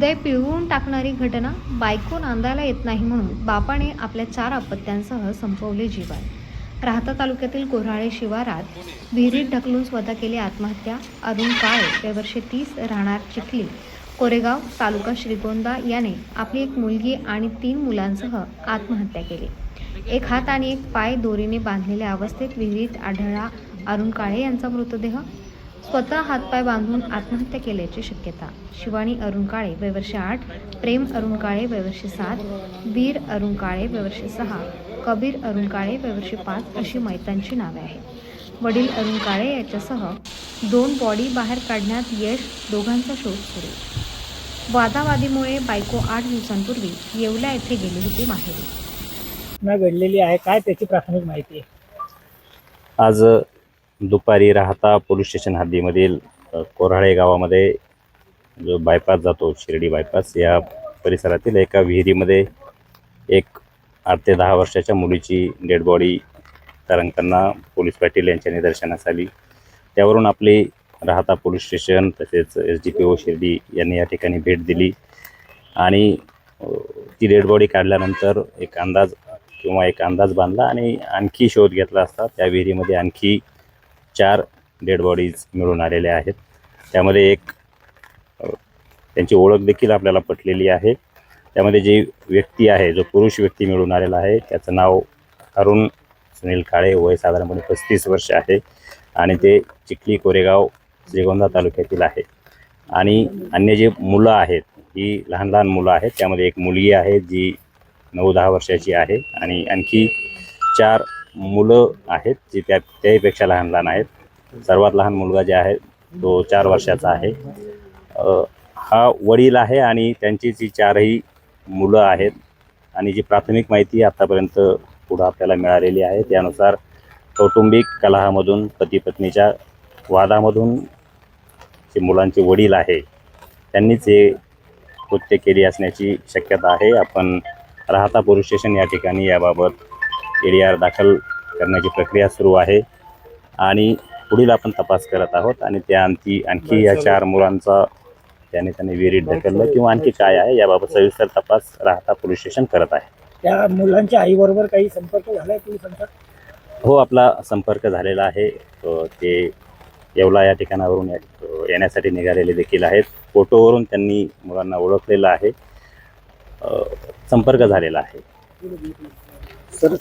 हृदय पिळवून टाकणारी घटना बायको नांदायला येत नाही म्हणून बापाने आपल्या चार अपत्यांसह संपवले जीवन. राहता तालुक्यातील कोराळे शिवारात विहिरीत ढकलून स्वतः केली आत्महत्या. अरुण काळे वयवर्षे तीस राहणार चिखली कोरेगाव तालुका श्रीगोंदा याने आपली एक मुलगी आणि तीन मुलांसह आत्महत्या केली. एक हात आणि एक पाय दोरीने बांधलेल्या अवस्थेत विहिरीत आढळला अरुण काळे यांचा मृतदेह. स्वतः हातपाय बांधून आत्महत्या केल्याची शक्यता. शिवानी अरुण काळे वयवर्षे आठ. प्रेम अरुण काळे वयवर्षे सात. वीर अरुण काळे वयवर्षे सहा. कबीर अरुण काळे वयवर्षे पाच अशी मैतांची नावे आहेत. वडील अरुण काळे याच्यासह दोन बॉडी बाहेर काढण्यात यश दोघांचा शोध सुरू. वादावादीमुळे बायको आठ दिवसांपूर्वी येवला येथे गेली होती माहेरी. घडलेली आहे. काय त्याची प्राथमिक माहिती आहे? आज दुपारी राहता पोलीस स्टेशन हद्दीमधील कोराळे गावामध्ये जो बायपास जातो शिर्डी बायपास या परिसरातील एका विहिरीमध्ये एक आठ ते दहा वर्षाच्या मुलीची डेड बॉडी तरंगताना पोलीस पाटील यांच्या निदर्शनास आली. त्यावरून आपली राहता पोलीस स्टेशन तसेच S D P O Shirdi यांनी या ठिकाणी भेट दिली आणि ती डेड बॉडी काढल्यानंतर एक अंदाज किंवा एक अंदाज बांधला आणि आणखी शोध घेतला असता त्या विहिरीमध्ये आणखी चार डेड बॉडीज मिळून आलेल्या आहेत. त्यामध्ये एक त्यांची ओळख देखील आपल्याला पटलेली आहे. त्यामध्ये जी व्यक्ती आहे जो पुरुष व्यक्ती मिळून आलेला आहे त्याचं नाव अरुण सुनील काळे वय साधारणपणे पस्तीस वर्ष आहे आणि ते चिखली कोरेगाव श्रीगोंदा तालुक्यातील आहे. आणि अन्य जे मुलं आहेत ही लहान लहान मुलं आहेत. त्यामध्ये एक मुलगी आहे जी नऊ दहा वर्षाची आहे आणि आणखी चार मुलं आहेत जी त्या त्याहीपेक्षा लहान लहान आहेत. सर्वात लहान मुलगा जे आहे तो चार वर्षाचा आहे. हा वडील आहे आणि त्यांची जी चारही मुलं आहेत आणि जी प्राथमिक माहिती आतापर्यंत पुढं आपल्याला मिळालेली आहे त्यानुसार कौटुंबिक कलहामधून पती पत्नीच्या वादामधून जे मुलांचे वडील आहे त्यांनीच हे कृत्य केली असण्याची शक्यता आहे. आपण राहता पोलीस स्टेशन या ठिकाणी याबाबत ए आर दाखल करण्याची प्रक्रिया सुरू आहे. आणि पुढील आपण तपास करत आहोत आणि त्या आणखी आणखी या चार मुलांचा त्याने त्याने विहिरीत ढकललं किंवा आणखी काय आहे याबाबत सविस्तर तपास राहता पोलीस स्टेशन करत आहे. त्या मुलांच्या आईबरोबर काही संपर्क झालाय पोलीस संपर्क हो आपला संपर्क झालेला आहे. ते येवला या ठिकाणावरून येण्यासाठी निघालेले देखील आहेत. फोटोवरून त्यांनी मुलांना ओळखलेलं आहे. संपर्क झालेला आहे. सर.